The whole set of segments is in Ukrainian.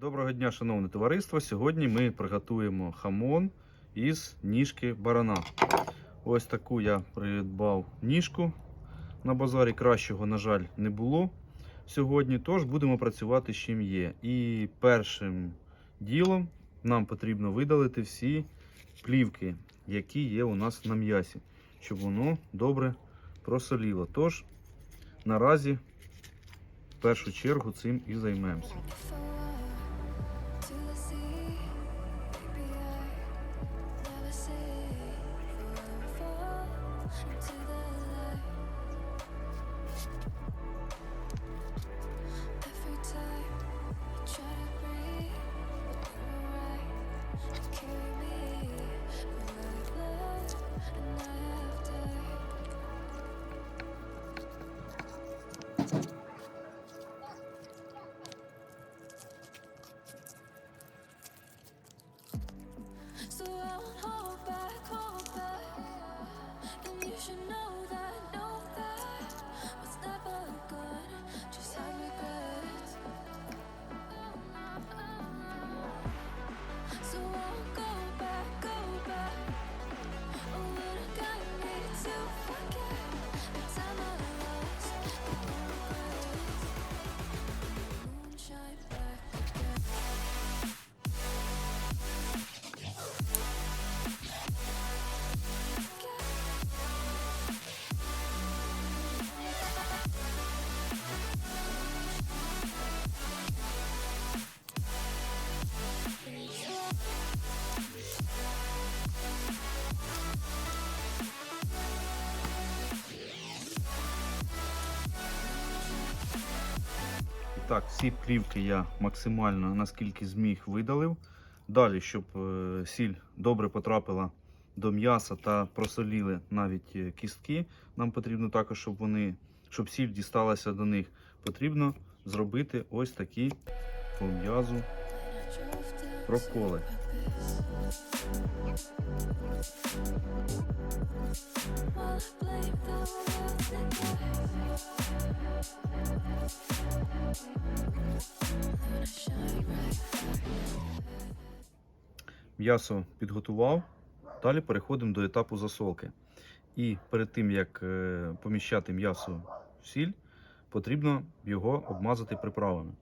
Доброго дня, шановне товариство. Сьогодні ми приготуємо хамон із ніжки барана. Ось таку я придбав ніжку. На базарі кращого, на жаль, не було сьогодні. Тож будемо працювати з чим є. І першим ділом нам потрібно видалити всі плівки, які є у нас на м'ясі, щоб воно добре просоліло. Тож наразі в першу чергу цим і займемося. Так, всі плівки я максимально наскільки зміг видалив. Далі, щоб е, сіль добре потрапила до м'яса та просоліли навіть е, кістки, нам потрібно також, щоб вони, щоб сіль дісталася до них, потрібно зробити ось такі по м'язу проколи. М'ясо підготував. Далі переходимо до етапу засолки. І перед тим як е, поміщати м'ясо в сіль, потрібно його обмазати приправами.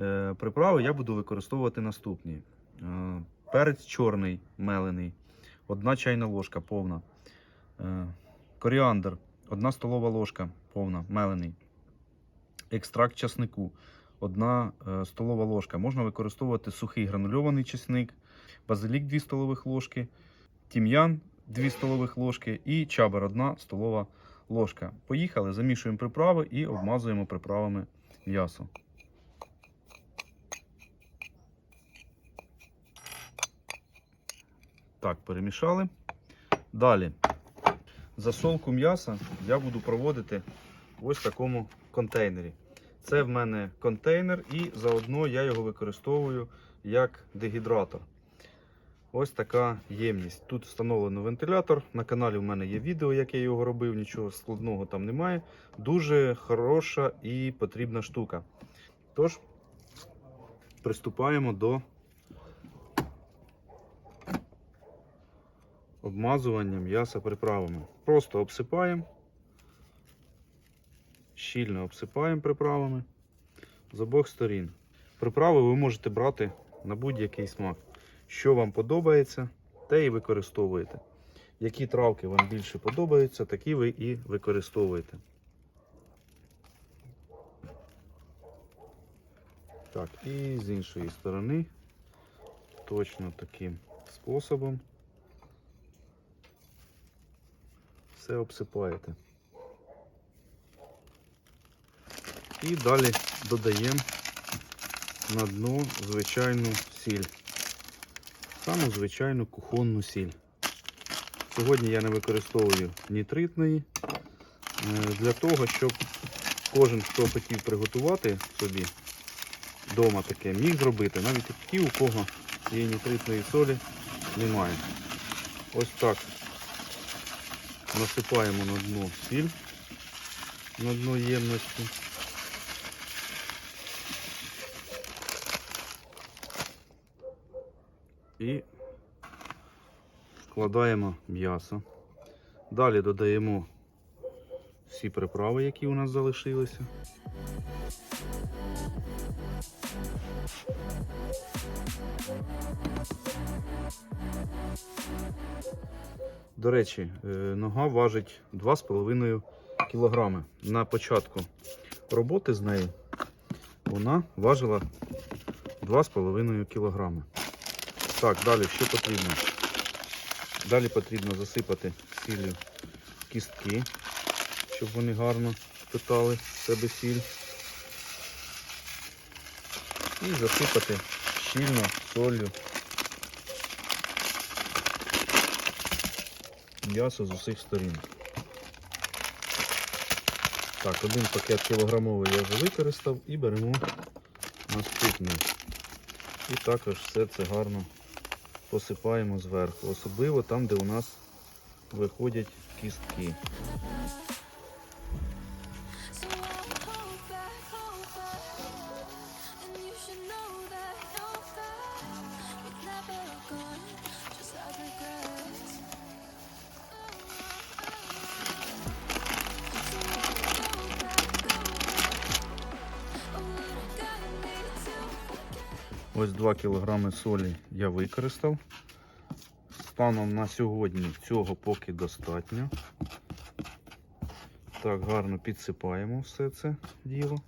Е, Приправи я буду використовувати наступні: Е, перець чорний мелений, 1 чайна ложка повна, коріандр, 1 столова ложка повна мелений, екстракт часнику, 1 столова ложка. Можна використовувати сухий гранульований чесник, базилік 2 столових ложки, тім'ян 2 столових ложки і чабер 1 столова ложка. Поїхали, замішуємо приправи і обмазуємо приправами м'ясо. Так, перемішали. Далі. Засолку м'яса я буду проводити в ось такому контейнері. Це в мене контейнер, і заодно я його використовую як дегідратор. Ось така ємність. Тут встановлено вентилятор. На каналі в мене є відео, як я його робив, нічого складного там немає. Дуже хороша і потрібна штука. Тож, приступаємо до обмазування м'яса приправами. Просто обсипаємо, щільно обсипаємо приправами з обох сторін. Приправи ви можете брати на будь-який смак. Що вам подобається, те і використовуєте. Які травки вам більше подобаються, такі ви і використовуєте. Так, і з іншої сторони точно таким способом все обсипаєте. І далі додаємо на дно звичайну сіль. Саму звичайну кухонну сіль. Сьогодні я не використовую нітритної. е, Для того, щоб кожен, хто хотів приготувати собі вдома таке, міг зробити, навіть ті, у кого є нітритної солі, немає. Ось так насипаємо на дно сіль на дно ємності. І вкладаємо м'ясо. Далі додаємо всі приправи, які у нас залишилися. До речі, е, нога важить 2,5 кг. На початку роботи з нею вона важила 2,5 кг. Так, далі що потрібно? Далі потрібно засипати сіллю кістки, щоб вони гарно впитали в себе сіль. І засипати щільно солью м'ясо з усіх сторін. Так, один пакет кілограмовий я вже використав і беремо наступний. І також все це гарно посипаємо зверху, особливо там, де у нас виходять кістки. Ось 2 кг солі я використав. Станом на сьогодні цього поки достатньо. Так, гарно підсипаємо все це діло.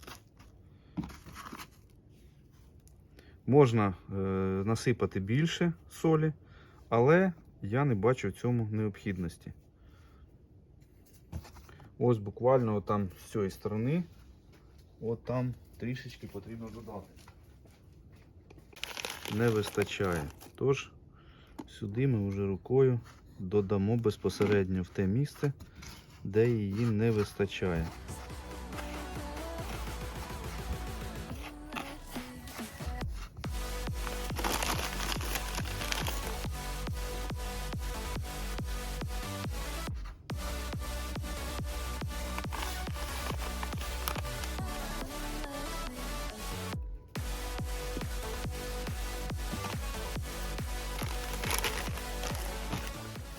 Можна е, насипати більше солі, але я не бачу в цьому необхідності. Ось буквально там з цієї сторони, от там трішечки потрібно додати не вистачає. Тож сюди ми вже рукою додамо безпосередньо в те місце, де її не вистачає.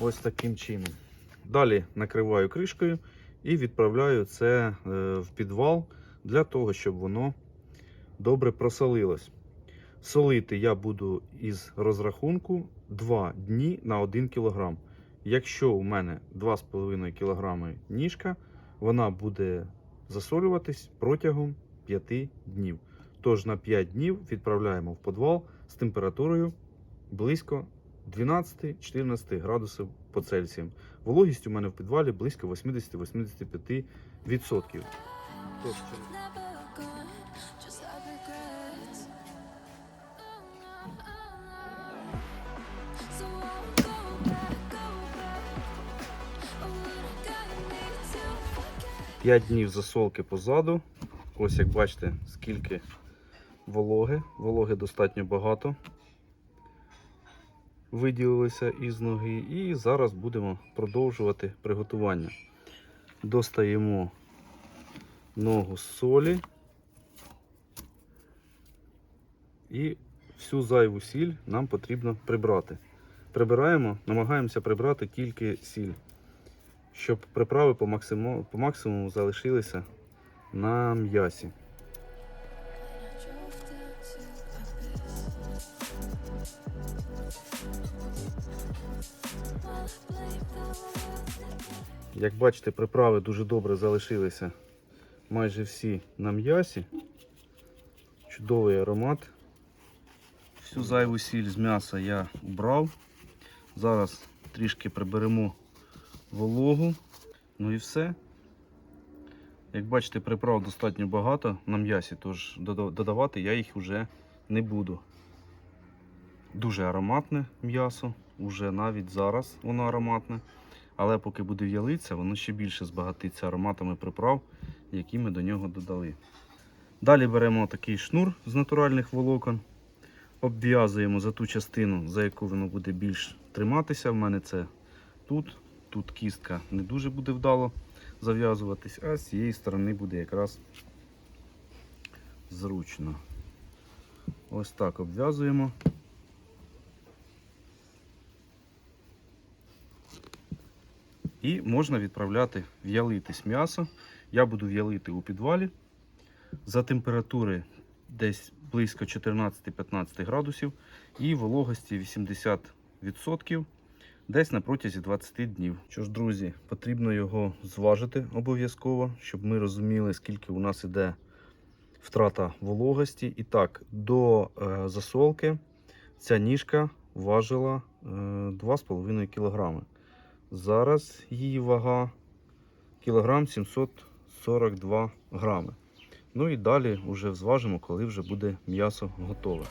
Ось таким чином. Далі накриваю кришкою і відправляю це е, в підвал для того, щоб воно добре просолилось. Солити я буду із розрахунку 2 дні на 1 кг. Якщо у мене 2,5 кг ніжка, вона буде засолюватись протягом 5 днів. Тож на 5 днів відправляємо в підвал з температурою близько 12-14 градусів по Цельсію. Вологість у мене в підвалі близько 80-85%. Тож, Never gone, just have regrets. So I'll go back, go back. Oh, what I gotta need to forget. 5 днів засолки позаду. Ось як бачите, скільки вологи. Вологи достатньо багато. Виділилися із ноги. І зараз будемо продовжувати приготування. Достаємо ногу з солі. І всю зайву сіль нам потрібно прибрати. Прибираємо, намагаємося прибрати тільки сіль щоб приправи по максимуму, по максимуму залишилися на м'ясі. Як бачите, приправи дуже добре залишилися майже всі на м'ясі. Чудовий аромат. Всю зайву сіль з м'яса я убрав. Зараз трішки приберемо вологу. Ну і все. Як бачите, приправ достатньо багато на м'ясі, тож додавати я їх вже не буду. Дуже ароматне м'ясо, уже навіть зараз воно ароматне. Але поки буде в'ялитися, воно ще більше збагатиться ароматами приправ, які ми до нього додали. Далі беремо такий шнур з натуральних волокон, обв'язуємо за ту частину, за яку воно буде більш триматися. В мене це тут. Тут кістка не дуже буде вдало зав'язуватись, а з цієї сторони буде якраз зручно. Ось так обв'язуємо. І можна відправляти в'ялитись м'ясо. Я буду в'ялити у підвалі за температури десь близько 14-15 градусів і вологості 80% десь на протязі 20 днів. Що ж, друзі, потрібно його зважити обов'язково, щоб ми розуміли, скільки у нас іде втрата вологості. І так, до е, засолки ця ніжка важила е, 2,5 кг. Зараз її вага кілограм 742 грами. Ну і далі вже зважимо, коли вже буде м'ясо готове.